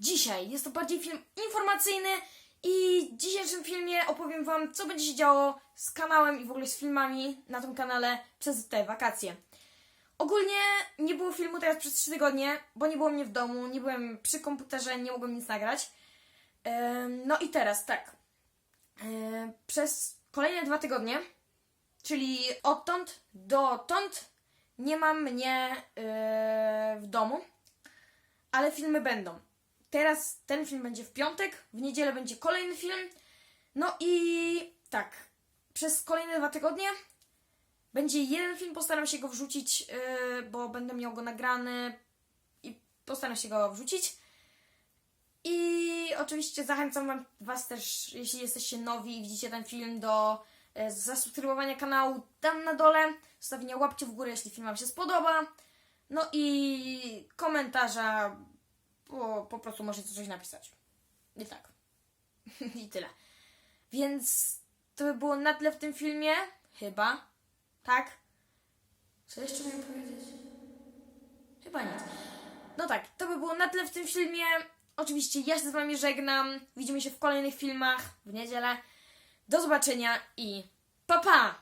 dzisiaj. Jest to bardziej film informacyjny i w dzisiejszym filmie opowiem Wam, co będzie się działo z kanałem i w ogóle z filmami na tym kanale przez te wakacje. Ogólnie nie było filmu teraz przez 3 tygodnie, bo nie było mnie w domu, nie byłem przy komputerze, nie mogłem nic nagrać. No i teraz tak. Przez kolejne dwa tygodnie, czyli odtąd dotąd, nie ma mnie e, w domu, ale filmy będą. Teraz ten film będzie w piątek, w niedzielę będzie kolejny film. No i tak, przez kolejne dwa tygodnie będzie jeden film, postaram się go wrzucić, yy, bo będę miał go nagrany i postaram się go wrzucić. I oczywiście zachęcam wam, Was też, jeśli jesteście nowi i widzicie ten film, do e, zasubskrybowania kanału tam na dole, zostawienia łapcie w górę, jeśli film Wam się spodoba. No i komentarza, bo po prostu możecie coś napisać. I tak. I tyle. Więc to by było na tyle w tym filmie. Chyba. Tak? Co jeszcze miałem powiedzieć? Chyba nic. No tak, to by było na tyle w tym filmie. Oczywiście ja się z wami żegnam. Widzimy się w kolejnych filmach w niedzielę. Do zobaczenia i pa pa!